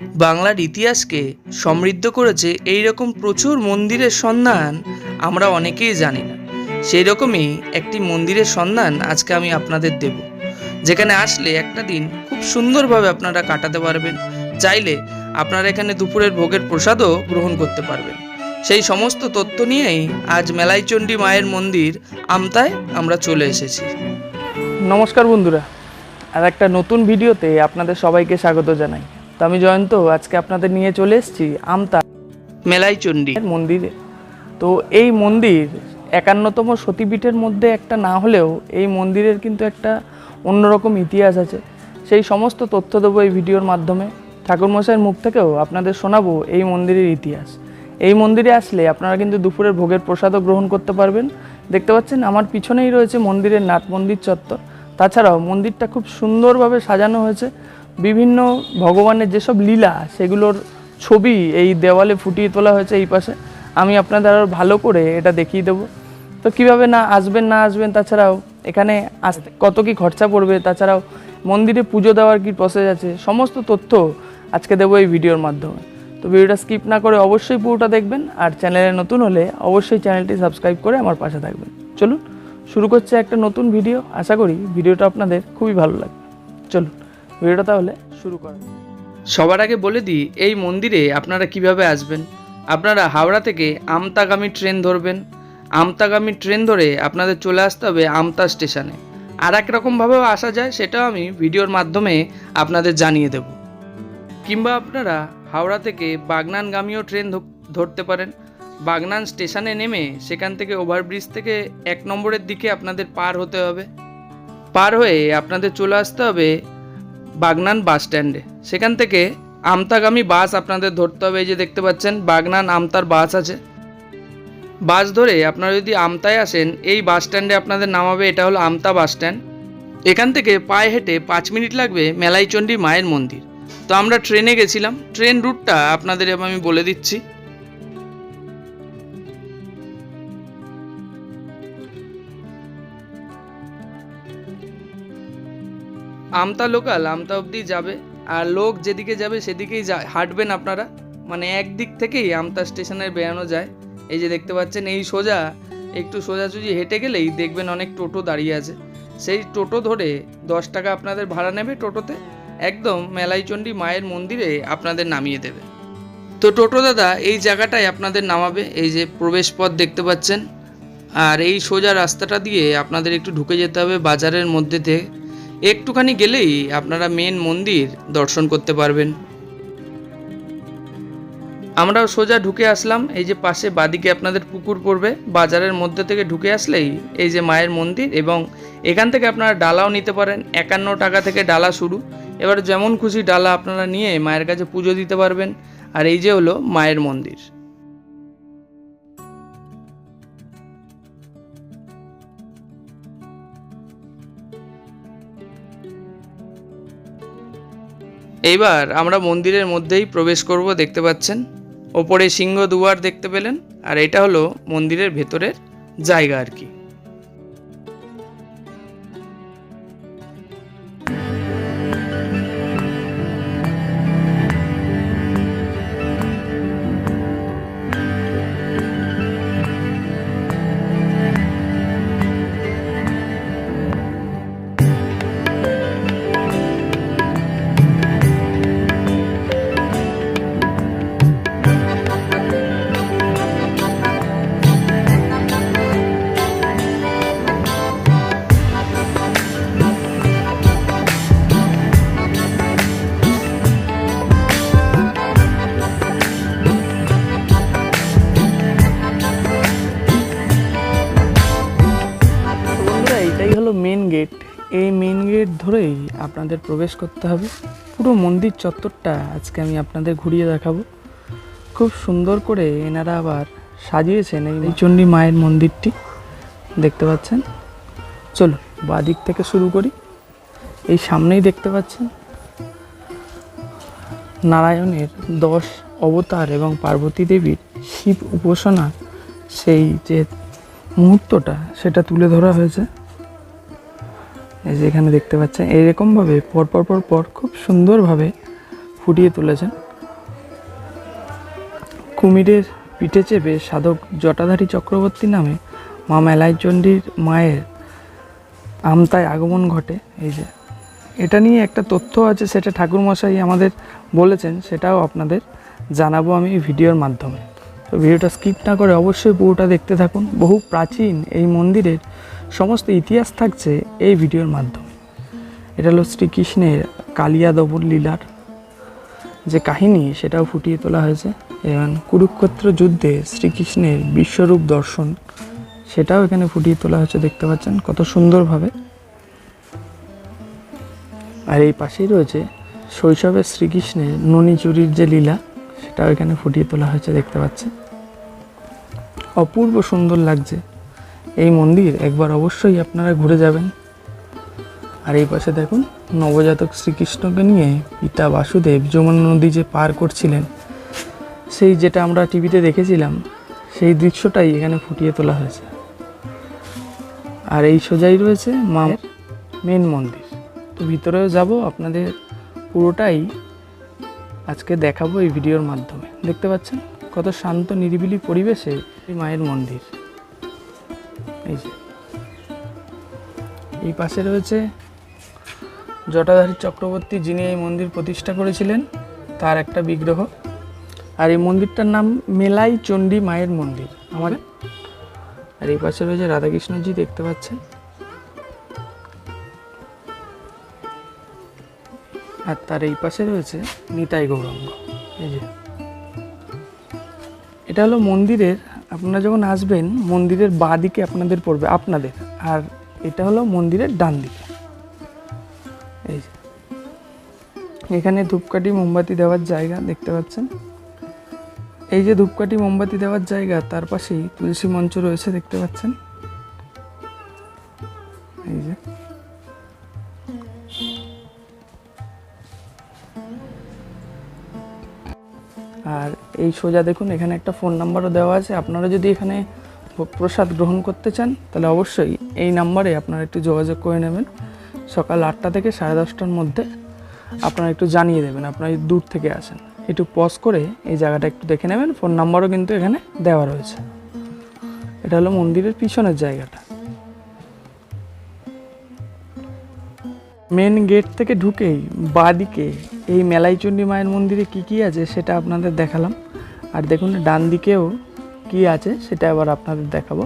বাংলার ইতিহাসকে সমৃদ্ধ করেছে এই রকম প্রচুর মন্দিরের সন্ধান আমরা অনেকেই জানি না। সেই রকমই একটি মন্দিরের সন্ধান আজকে আমি আপনাদের দেব। যেখানে আসলে একটা দিন খুব সুন্দরভাবে আপনারা কাটাতে পারবেন। চাইলে আপনারা এখানে দুপুরের ভোগের প্রসাদও গ্রহণ করতে পারবেন। সেই সমস্ত তথ্য নিয়েই আজ মেলাইচণ্ডী মায়ের মন্দির আমতায় আমরা চলে এসেছি। নমস্কার বন্ধুরা। আর একটা নতুন ভিডিওতে আপনাদের সবাইকে স্বাগত জানাই। তো আমি জয়ন্ত আজকে আপনাদের নিয়ে চলে এসেছি আমতা মেলাইচণ্ডী। মন্দিরে। তো এই মন্দির একান্নতম সতীপীঠের মধ্যে একটা না হলেও এই মন্দিরের কিন্তু একটা অন্যরকম ইতিহাস আছে। সেই সমস্ত তথ্য দেবো এই ভিডিওর মাধ্যমে। ঠাকুরমশাইয়ের মুখ থেকেও আপনাদের শোনাবো এই মন্দিরের ইতিহাস। এই মন্দিরে আসলে আপনারা কিন্তু দুপুরের ভোগের প্রসাদও গ্রহণ করতে পারবেন। দেখতে পাচ্ছেন আমার পিছনেই রয়েছে মন্দিরের নাট মন্দির চত্বর। তাছাড়াও মন্দিরটা খুব সুন্দরভাবে সাজানো হয়েছে। বিভিন্ন ভগবানের যেসব লীলা, সেগুলোর ছবি এই দেওয়ালে ফুটিয়ে তোলা হয়েছে এই পাশে। আমি আপনাদের আরও ভালো করে এটা দেখিয়ে দেবো। তো কীভাবে না আসবেন না আসবেন তাছাড়াও এখানে আসতে কত কি খরচা পড়বে তাছাড়াও মন্দিরে পুজো দেওয়ার কি প্রসেস আছে, সমস্ত তথ্য আজকে দেবো এই ভিডিওর মাধ্যমে। তো ভিডিওটা স্কিপ না করে অবশ্যই পুরোটা দেখবেন আর চ্যানেলে নতুন হলে অবশ্যই চ্যানেলটি সাবস্ক্রাইব করে আমার পাশে থাকবেন। চলুন, শুরু করছে একটা নতুন ভিডিও। আশা করি ভিডিওটা আপনাদের খুবই ভালো লাগবে। চলুন। ভিডিওটা তাহলে শুরু করা সবার আগে বলে দিই এই মন্দিরে আপনারা কীভাবে আসবেন? আপনারা হাওড়া থেকে আমতাগামী ট্রেন ধরবেন। আমতাগামী ট্রেন ধরে আপনাদের চলে আসতে হবে আমতা স্টেশনে। আর এক রকমভাবেও আসা যায় সেটাও আমি ভিডিওর মাধ্যমে আপনাদের জানিয়ে দেব। কিংবা আপনারা হাওড়া থেকে বাগনানগামীও ট্রেন ধরতে পারেন। বাগনান স্টেশনে নেমে সেখান থেকে ওভারব্রিজ থেকে এক নম্বরের দিকে আপনাদের পার হতে হবে। পার হয়ে আপনাদের চলে আসতে হবে বাগনান বাস স্ট্যান্ডে। সেখান থেকে আমতাগামী বাস আপনাদের ধরতে হবে, এই যে দেখতে পাচ্ছেন বাগনান আমতার বাস আছে। বাস ধরে আপনারা যদি আমতায় আসেন, এই বাস স্ট্যান্ডে আপনাদের নামাবে এটা হলো আমতা বাস স্ট্যান্ড। এখান থেকে পায়ে হেঁটে পাঁচ মিনিট লাগবে মেলাইচণ্ডী মায়ের মন্দির। তো আমরা ট্রেনে গেছিলাম, ট্রেন রুটটা আপনাদের আমি বলে দিচ্ছি। আমতা লোকাল, আমতা অবধি যাবে। আর লোক যেদিকে যাবে, সেদিকেই যা হাঁটবেন আপনারা। মানে একদিক থেকেই আমতা স্টেশনের বেরানো যায়। এই যে দেখতে পাচ্ছেন, এই সোজা, একটু সোজাসুজি হেঁটে গেলেই দেখবেন অনেক টোটো দাঁড়িয়ে আছে। সেই টোটো ধরে দশ টাকা আপনাদের ভাড়া নেবে টোটোতে। একদম মেলাইচণ্ডী মায়ের মন্দিরে আপনাদের নামিয়ে দেবে। তো টোটো দাদা, এই জায়গাটায় আপনাদের নামাবে। এই যে প্রবেশ পথ দেখতে পাচ্ছেন। আর এই সোজা রাস্তাটা দিয়ে আপনাদের একটু ঢুকে যেতে হবে বাজারের মধ্যে থেকে একটুখানি গেলেই আপনারা মেন মন্দির দর্শন করতে পারবেন। আমরাও সোজা ঢুকে আসলাম, এই যে পাশে বাদিকে আপনাদের পুকুর পড়বে, বাজারের মধ্যে থেকে ঢুকে আসলেই এই যে মায়ের মন্দির এবং এখান থেকে আপনারা ডালাও নিতে পারেন, একান্ন টাকা থেকে ডালা শুরু। এবার যেমন খুশি ডালা আপনারা নিয়ে মায়ের কাছে পুজো দিতে পারবেন। আর এই যে হলো মায়ের মন্দির। এইবার আমরা মন্দিরের মধ্যেই প্রবেশ করব, দেখতে পাচ্ছেন? ওপরে সিংহ দুয়ার দেখতে পেলেন, আর এটা হলো মন্দিরের ভেতরের জায়গা আর কি। আপনাদের প্রবেশ করতে হবে। পুরো মন্দির চত্বরটা আজকে আমি আপনাদের ঘুরিয়ে দেখাবো। খুব সুন্দর করে এনারা আবার সাজিয়েছেন এই চণ্ডী মায়ের মন্দিরটি। দেখতে পাচ্ছেন? চলুন, বাদিক থেকে শুরু করি। এই সামনেই দেখতে পাচ্ছেন? নারায়ণের দশ অবতার এবং পার্বতী দেবীর শিব উপাসনা সেই যে মুহূর্তটা, সেটা তুলে ধরা হয়েছে। এই যে এখানে দেখতে পাচ্ছেন এরকমভাবে পর পর পর পর খুব সুন্দরভাবে ফুটিয়ে তুলেছেন। কুমিরের পিঠে চেপে সাধক জটাধারী চক্রবর্তী নামে মা মেলাইচণ্ডীর মায়ের আমতায় আগমন ঘটে। এই যে, এটা নিয়ে একটা তথ্য আছে, সেটা ঠাকুরমশাই আমাদের বলেছেন, সেটাও আপনাদের জানাব আমি ভিডিওর মাধ্যমে। তো ভিডিওটা স্কিপ না করে অবশ্যই পুরোটা দেখতে থাকুন। বহু প্রাচীন এই মন্দিরের সমস্ত ইতিহাস থাকছে এই ভিডিওর মাধ্যমে। এটা হলো শ্রীকৃষ্ণের কালিয়া দবর লীলার যে কাহিনী, সেটাও ফুটিয়ে তোলা হয়েছে। এবং কুরুক্ষেত্র যুদ্ধে শ্রীকৃষ্ণের বিশ্বরূপ দর্শন, সেটাও এখানে ফুটিয়ে তোলা হয়েছে, দেখতে পাচ্ছেন কত সুন্দরভাবে। আর এই পাশেই রয়েছে শৈশবের শ্রীকৃষ্ণের ননী চুরির যে লীলা, সেটাও এখানে ফুটিয়ে তোলা হয়েছে, দেখতে পাচ্ছেন। অপূর্ব সুন্দর লাগছে। এই মন্দির একবার অবশ্যই আপনারা ঘুরে যাবেন। আর এই পাশে দেখুন, নবজাতক শ্রীকৃষ্ণকে নিয়ে পিতা বাসুদেব যমুনা নদী যে পার করছিলেন, সেই যেটা আমরা টিভিতে দেখেছিলাম, সেই দৃশ্যটাই এখানে ফুটিয়ে তোলা হয়েছে। আর এই সোজাই রয়েছে মা মেন মন্দির। তো ভিতরেও যাব, আপনাদের পুরোটাই আজকে দেখাবো এই ভিডিওর মাধ্যমে। দেখতে পাচ্ছেন, কত শান্ত নিরিবিলি পরিবেশে মায়ের মন্দির। এই যে। এই পাশে রয়েছে জটাধারী চক্রবর্তী যিনি এই মন্দির প্রতিষ্ঠা করেছিলেন, তার একটা বিগ্রহ। আর এই মন্দিরটার নাম মেলাই চণ্ডী মায়ের মন্দির। আমাদের আর এই পাশে রয়েছে রাধাকৃষ্ণজি, দেখতে পাচ্ছেন? আর তার এই পাশে রয়েছে নিতাই গৌরাঙ্গ। এই যে। এটা হলো মন্দিরের আপনারা যখন আসবেন, মন্দিরের বাঁ দিকে আপনাদের পড়বে, আপনাদের। আর এটা হলো মন্দিরের ডান দিকে এই এখানে ধূপকাঠি, মোমবাতি দেওয়ার জায়গা দেখতে পাচ্ছেন? এই যে ধূপকাঠি, মোমবাতি দেওয়ার জায়গা, তার পাশেই তুলসী মঞ্চ রয়েছে দেখতে পাচ্ছেন? এই যে। আর এই সোজা দেখুন, এখানে একটা ফোন নাম্বারও দেওয়া আছে। আপনারা যদি এখানে প্রসাদ গ্রহণ করতে চান, তাহলে অবশ্যই এই নাম্বারে আপনারা একটু যোগাযোগ করে নেবেন। সকাল আটটা থেকে সাড়ে দশটার মধ্যে আপনারা একটু জানিয়ে দেবেন, আপনারা দূর থেকে আসেন। একটু পজ করে এই জায়গাটা একটু দেখে নেবেন ফোন নাম্বারও কিন্তু এখানে দেওয়া রয়েছে। এটা হলো মন্দিরের পিছনের জায়গাটা। মেন গেট থেকে ঢুকেই বাদিকে এই মেলাইচণ্ডী মায়ের মন্দিরে কি কি আছে সেটা আপনাদের দেখালাম। আর দেখুন, ডান দিকেও কি আছে সেটা আবার আপনাদের দেখাবো।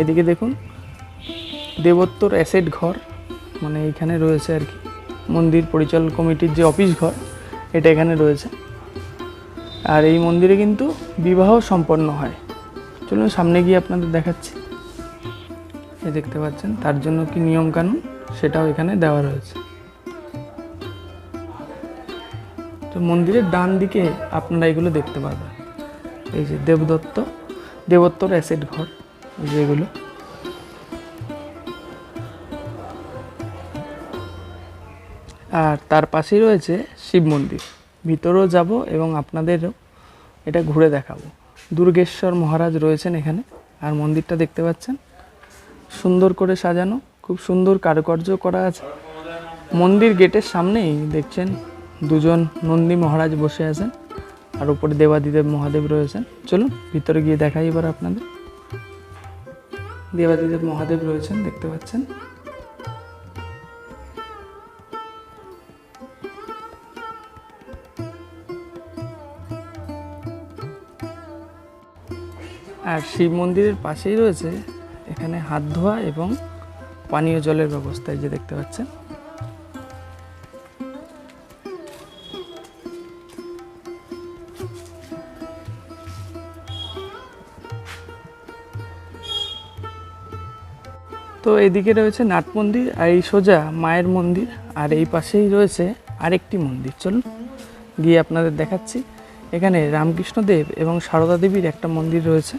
এদিকে দেখুন, দেবোত্তর অ্যাসেট ঘর মানে এইখানে রয়েছে আর কি, মন্দির পরিচালন কমিটির যে অফিস ঘর, এটা এখানে রয়েছে। আর এই মন্দিরে কিন্তু বিবাহ সম্পন্ন হয়। চলুন সামনে গিয়ে আপনাদের দেখাচ্ছি। এই দেখতে পাচ্ছেন, তার জন্য কি নিয়মকানুন সেটাও এখানে দেওয়া রয়েছে। তো মন্দিরের ডান দিকে আপনারা এগুলো দেখতে পাবেন এই যে দেবদত্ত, দেবোত্তর অ্যাসেট ঘর, এই যে এগুলো। আর তার পাশেই রয়েছে শিব মন্দির। ভিতরেও যাব এবং আপনাদেরও এটা ঘুরে দেখাবো। দুর্গেশ্বর মহারাজ রয়েছেন এখানে, আর মন্দিরটা দেখতে পাচ্ছেন? সুন্দর করে সাজানো, খুব সুন্দর কারুকার্য করা আছে। মন্দির গেটের সামনেই দেখছেন দুজন নন্দী মহারাজ বসে আছেন আর উপরে দেবাদিদেব মহাদেব রয়েছেন। চলুন, ভিতরে গিয়ে দেখাই এবার আপনাদের। দেবাদিদেব মহাদেব রয়েছেন, দেখতে পাচ্ছেন। আর শিব মন্দিরের পাশেই রয়েছে এখানে হাত ধোয়া এবং পানীয় জলের ব্যবস্থা যে দেখতে পাচ্ছেন। তো এদিকে রয়েছে নাট মন্দির আর এই সোজা মায়ের মন্দির আর এই পাশেই রয়েছে আরেকটি মন্দির। চলুন গিয়ে আপনাদের দেখাচ্ছি। এখানে রামকৃষ্ণদেব এবং সারদা দেবীর একটা মন্দির রয়েছে।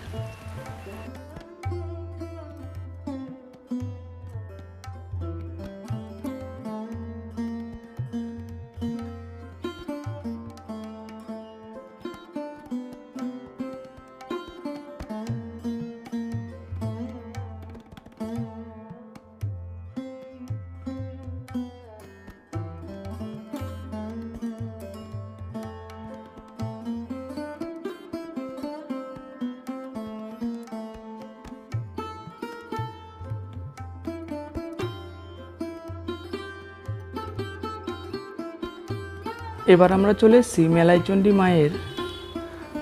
এবার আমরা চলে এসেছি মেলাইচণ্ডী মায়ের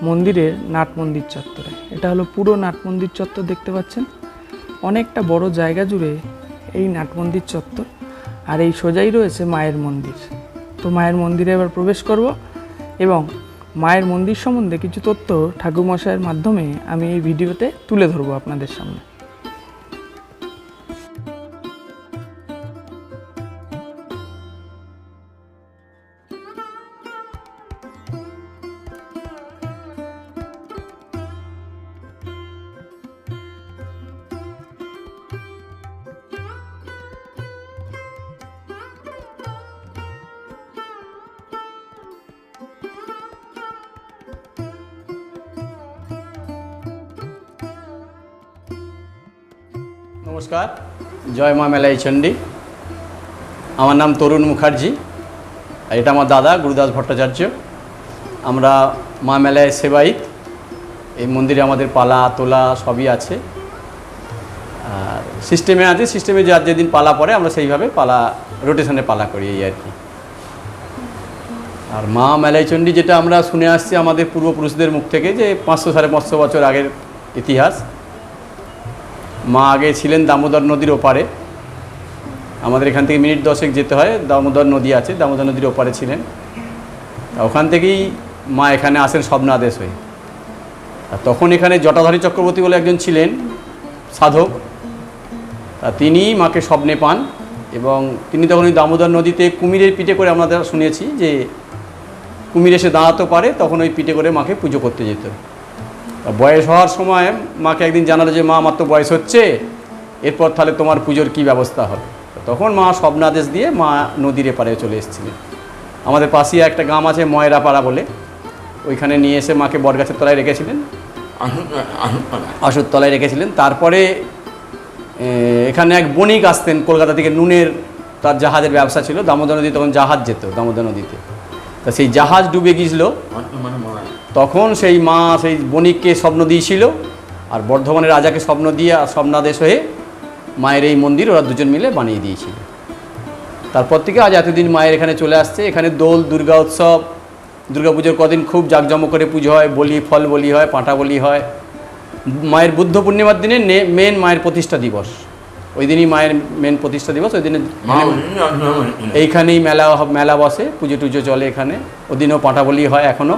মন্দিরের নাট মন্দির চত্বরে। এটা হলো পুরো নাট মন্দির চত্বর দেখতে পাচ্ছেন। অনেকটা বড় জায়গা জুড়ে এই নাট মন্দির চত্বর আর এই সোজাই রয়েছে মায়ের মন্দির। তো মায়ের মন্দিরে এবার প্রবেশ করব এবং মায়ের মন্দির সম্বন্ধে কিছু তথ্য ঠাকুরমশাইয়ের মাধ্যমে আমি এই ভিডিওতে তুলে ধরবো আপনাদের সামনে। নমস্কার। জয় মা মেলাই চণ্ডী। আমার নাম তরুণ মুখার্জি। এটা আমার দাদা, গুরুদাস ভট্টাচার্য। আমরা মা মেলায় সেবাইত এই মন্দিরে আমাদের পালা, তোলা সবই আছে। আর সিস্টেমে আছে সিস্টেমে যার যেদিন পালা পড়ে, আমরা সেইভাবে পালা রোটেশনে পালা করি এই আর কি। আর মা মেলাই চণ্ডী যেটা আমরা শুনে আসছি আমাদের পূর্বপুরুষদের মুখ থেকে যে পাঁচশো সাড়ে পাঁচশো বছর আগের ইতিহাস মা আগে ছিলেন দামোদর নদীর ওপারে। আমাদের এখান থেকে মিনিট দশেক যেতে হয়, দামোদর নদী আছে, দামোদর নদীর ওপারে ছিলেন। ওখান থেকেই মা এখানে আসেন স্বপ্নাদেশ হয়ে। আর তখন এখানে জটাধারী চক্রবর্তী বলে একজন ছিলেন, সাধক। তিনি মাকে স্বপ্নে পান এবং তিনি তখন ওই দামোদর নদীতে কুমিরের পিঠে করে আমরা শুনেছি যে কুমির এসে দাঁড়াতে পারে, তখন ওই পিঠে করে মাকে পুজো করতে যেত। বয়স হওয়ার সময় মাকে একদিন জানালো যে, মা, আমার তো বয়স হচ্ছে, এরপর তাহলে তোমার পুজোর কি ব্যবস্থা হবে? তখন মা স্বপ্নাদেশ দিয়ে মা নদীর এপারে চলে এসেছিলেন। আমাদের পাশেই একটা গ্রাম আছে, ময়রাপাড়া বলে। ওইখানে নিয়ে এসে মাকে বটগাছের তলায় রেখেছিলেন। আসুর তলায় রেখেছিলেন। তারপরে এখানে এক বণিক আসতেন কলকাতা থেকে। নুনের তার জাহাজের ব্যবসা ছিল। দামোদর নদী, তখন জাহাজ যেত, দামোদর নদীতে। তা সেই জাহাজ ডুবে গিয়েছিল। তখন সেই মা সেই বণিককে স্বপ্ন দিয়েছিল আর বর্ধমানের রাজাকে স্বপ্ন দিয়ে আর স্বপ্নাদেশ হয়ে মায়ের এই মন্দির ওরা দুজন মিলে বানিয়ে দিয়েছিল। তারপর থেকে আজ এতদিন মায়ের এখানে চলে আসছে। এখানে দোল, দুর্গা উৎসব, দুর্গা পুজোর কদিন খুব জাঁকজমক করে পুজো হয়। বলি, ফল বলি হয় পাঁঠা বলি হয়। মায়ের বুদ্ধ পূর্ণিমার দিনে মেন মায়ের প্রতিষ্ঠা দিবস। ওই দিনই মায়ের মেন প্রতিষ্ঠা দিবস ওই দিনে এইখানেই মেলা মেলা বসে পুজো টুজো চলে এখানে। ওদিনও পাঁঠা বলি হয় এখনও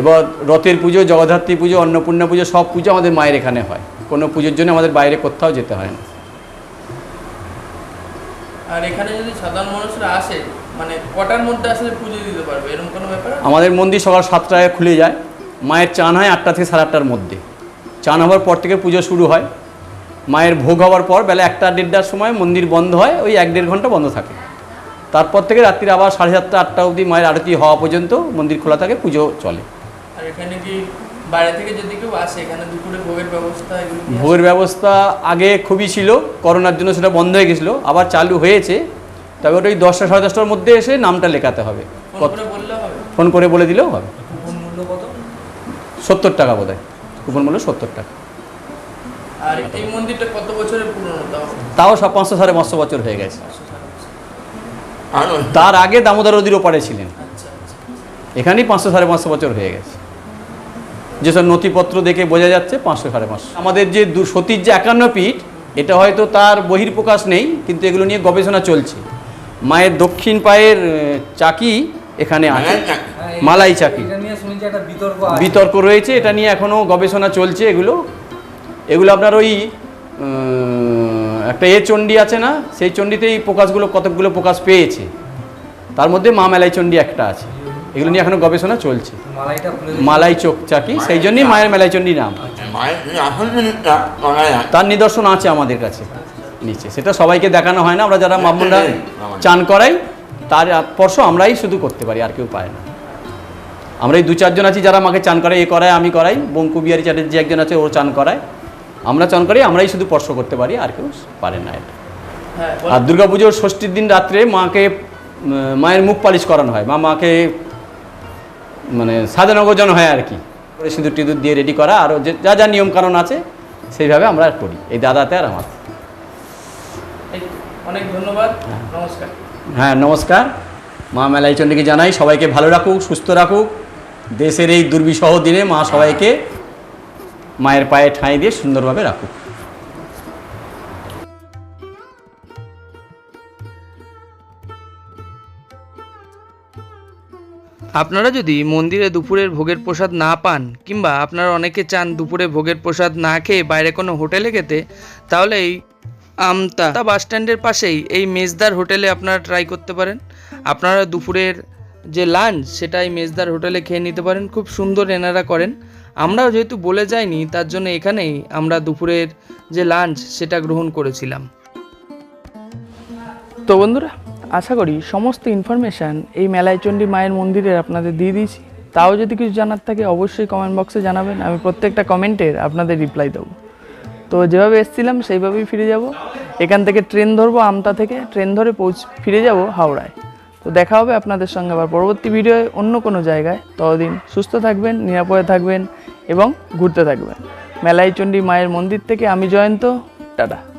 এবার রথের পুজো জগদ্ধাত্রী পুজো অন্নপূর্ণা পুজো সব পুজো আমাদের মায়ের এখানে হয়। কোনো পুজোর জন্য আমাদের বাইরে কোথাও যেতে হয় না। আর এখানে যদি সাধারণ মানুষরা আসে মানে কটার মধ্যে আসলে পুজো দিতে পারবে? এরকম কোনো ব্যাপার আমাদের মন্দির সকাল সাতটায় খুলে যায়। মায়ের চান হয় আটটা থেকে সাড়ে আটটার মধ্যে। চান হওয়ার পর থেকে পুজো শুরু হয়। মায়ের ভোগ হওয়ার পর বেলা একটা দেড়টার সময় মন্দির বন্ধ হয় ওই এক দেড় ঘণ্টা বন্ধ থাকে। তারপর থেকে রাত্রির আবার সাড়ে সাতটা আটটা অবধি মায়ের আরতি হওয়া পর্যন্ত মন্দির খোলা থাকে পুজো চলে। আর এখানে কি বাইরে থেকে যদি কেউ আসে এখানে দুপুরে ভোগের ব্যবস্থা? ভোগের ব্যবস্থা আগে খুবই ছিল করোনার জন্য সেটা বন্ধ হয়ে গেছিল আবার চালু হয়েছে। তবে ওটা ওই দশটা সাড়ে দশটার মধ্যে এসে নামটা লেখাতে হবে। ফোন করে বলে দিলেও হবে। কুপন মূল্য কত? সত্তর টাকা বোধ হয় কুপন মূল্য সত্তর টাকা। আর এই মন্দিরটা কত বছরের পুরনো তাও? তাও সব পাঁচশো সাড়ে পাঁচশো বছর হয়ে গেছে। তার আগে দামোদর নদীর ওপারে ছিলেন। আচ্ছা আচ্ছা। এখানেই পাঁচশো সাড়ে পাঁচশো বছর হয়ে গেছে। যেসব নথিপত্র দেখে বোঝা যাচ্ছে পাঁচশো সাড়ে পাঁচশো। আমাদের যে দু সতীর যে একান্ন পীঠ এটা হয়তো তার বহির্প্রকাশ নেই কিন্তু এগুলো নিয়ে গবেষণা চলছে। মায়ের দক্ষিণ পায়ের চাকি এখানে আছে। মালাই চাকি। এটা নিয়ে শুনেছি একটা বিতর্ক বিতর্ক রয়েছে এটা নিয়ে এখনও গবেষণা চলছে এগুলো। এগুলো আপনার ওই একটা এ চণ্ডী আছে না সেই চণ্ডীতেই প্রকাশগুলো কতকগুলো প্রকাশ পেয়েছে। তার মধ্যে মা মেলাই চণ্ডী একটা আছে। এগুলো নিয়ে এখনও গবেষণা চলছে। মালাই চোখ চাকি সেই জন্যই মায়ের মেলাই চণ্ডী নাম তার নিদর্শন আছে আমাদের কাছে নিচে। সেটা সবাইকে দেখানো হয় না আমরা যারা মামুনরা চান করাই তার স্পর্শ আমরাই শুধু করতে পারি আর কেউ পায় না। আমরা এই দু চারজন আছি যারা আমাকে চান করায় এ করায় আমি করাই। বঙ্কু বিহারি চ্যাটার্জি একজন আছে ও চান করায়। আমরা চান করি আমরাই শুধু স্পর্শ করতে পারি আর কেউ পারে না এটা। হ্যাঁ আর দুর্গাপুজোর ষষ্ঠীর দিন রাত্রে মাকে মায়ের মুখ পালিশ করানো হয়। মা মাকে মানে সাজানো গোজানো হয় আর কি। সিঁদুর টিঁদুর দিয়ে রেডি করা আরও যে যা যা নিয়ম কানুন আছে সেইভাবে আমরা করি। এই দাদাতে আর আমার অনেক ধন্যবাদ। নমস্কার। হ্যাঁ নমস্কার। মা মেলাই চণ্ডীকে জানাই সবাইকে ভালো রাখুক সুস্থ রাখুক। দেশের এই দুর্বিষহ দিনে মা সবাইকে মায়ের পায়ে ঠাঁই দিয়ে সুন্দরভাবে রাখুক। আপনারা যদি মন্দিরে দুপুরের ভোগের প্রসাদ না পান, কিংবা আপনারা অনেকে চান দুপুরে ভোগের প্রসাদ না খেয়ে বাইরে কোনো হোটেলে খেতে, তাহলে এই আমতা বাস স্ট্যান্ডের পাশেই এই মেজদার হোটেলে আপনারা ট্রাই করতে পারেন। আপনারা দুপুরের যে লাঞ্চ সেটা এই মেজদার হোটেলে খেয়ে নিতে পারেন। খুব সুন্দর এনারা করেন। আমরাও যেহেতু বলে যাইনি, তার জন্য এখানেই আমরা দুপুরের যে লাঞ্চ সেটা গ্রহণ করেছিলাম। তো বন্ধুরা, আশা করি সমস্ত ইনফরমেশান এই মেলাইচণ্ডী মায়ের মন্দিরের আপনাদের দিয়ে দিয়েছি। তাও যদি কিছু জানার থাকে অবশ্যই কমেন্ট বক্সে জানাবেন, আমি প্রত্যেকটা কমেন্টের আপনাদের রিপ্লাই দেবো। তো যেভাবে এসেছিলাম সেইভাবেই ফিরে যাব। এখান থেকে ট্রেন ধরবো আমতা থেকে ট্রেন ধরে পৌঁছ ফিরে যাব হাওড়ায়। তো দেখা হবে আপনাদের সঙ্গে আবার পরবর্তী ভিডিওয়ে অন্য কোনো জায়গায়। ততদিন সুস্থ থাকবেন, নিরাপদে থাকবেন এবং ঘুরতে থাকবেন। মেলাইচণ্ডী মায়ের মন্দির থেকে আমি জয়ন্ত। টাটা।